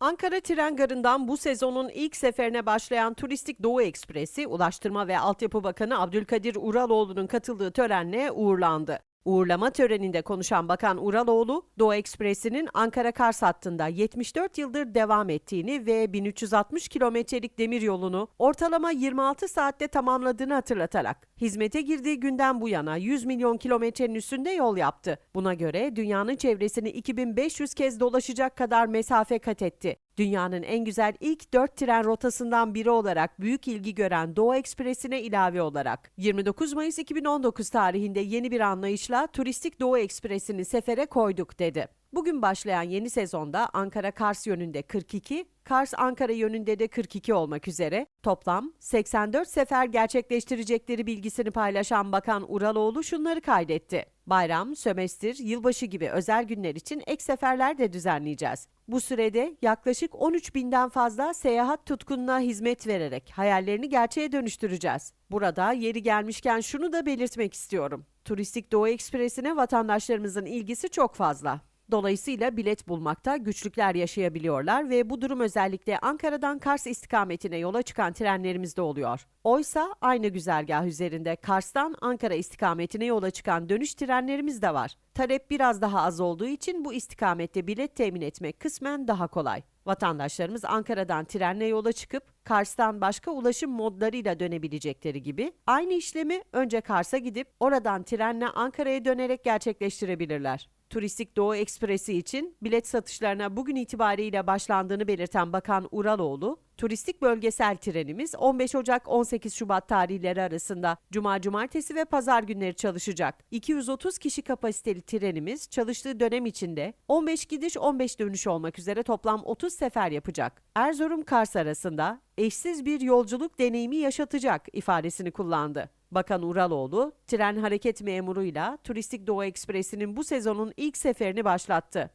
Ankara Tren Garı'ndan bu sezonun ilk seferine başlayan Turistik Doğu Ekspresi, Ulaştırma ve Altyapı Bakanı Abdülkadir Uraloğlu'nun katıldığı törenle uğurlandı. Uğurlama töreninde konuşan Bakan Uraloğlu, Doğu Ekspresi'nin Ankara-Kars hattında 74 yıldır devam ettiğini ve 1360 kilometrelik demir yolunu ortalama 26 saatte tamamladığını hatırlatarak, hizmete girdiği günden bu yana 100 milyon kilometrenin üstünde yol yaptı. Buna göre dünyanın çevresini 2500 kez dolaşacak kadar mesafe kat etti. Dünyanın en güzel ilk 4 tren rotasından biri olarak büyük ilgi gören Doğu Ekspresi'ne ilave olarak 29 Mayıs 2019 tarihinde yeni bir anlayışla Turistik Doğu Ekspresi'ni sefere koyduk dedi. Bugün başlayan yeni sezonda Ankara-Kars yönünde 42, Kars-Ankara yönünde de 42 olmak üzere toplam 84 sefer gerçekleştirecekleri bilgisini paylaşan Bakan Uraloğlu şunları kaydetti. Bayram, sömestr, yılbaşı gibi özel günler için ek seferler de düzenleyeceğiz. Bu sürede yaklaşık 13 binden fazla seyahat tutkununa hizmet vererek hayallerini gerçeğe dönüştüreceğiz. Burada yeri gelmişken şunu da belirtmek istiyorum. Turistik Doğu Ekspresi'ne vatandaşlarımızın ilgisi çok fazla. Dolayısıyla bilet bulmakta güçlükler yaşayabiliyorlar ve bu durum özellikle Ankara'dan Kars istikametine yola çıkan trenlerimizde oluyor. Oysa aynı güzergah üzerinde Kars'tan Ankara istikametine yola çıkan dönüş trenlerimiz de var. Talep biraz daha az olduğu için bu istikamette bilet temin etmek kısmen daha kolay. Vatandaşlarımız Ankara'dan trenle yola çıkıp Kars'tan başka ulaşım modlarıyla dönebilecekleri gibi aynı işlemi önce Kars'a gidip oradan trenle Ankara'ya dönerek gerçekleştirebilirler. Turistik Doğu Ekspresi için bilet satışlarına bugün itibariyle başlandığını belirten Bakan Uraloğlu, turistik bölgesel trenimiz 15 Ocak 18 Şubat tarihleri arasında Cuma, Cumartesi ve Pazar günleri çalışacak. 230 kişi kapasiteli trenimiz çalıştığı dönem içinde 15 gidiş 15 dönüş olmak üzere toplam 30 sefer yapacak. Erzurum-Kars arasında eşsiz bir yolculuk deneyimi yaşatacak ifadesini kullandı. Bakan Uraloğlu, tren hareket memuruyla Turistik Doğu Ekspresi'nin bu sezonun ilk seferini başlattı.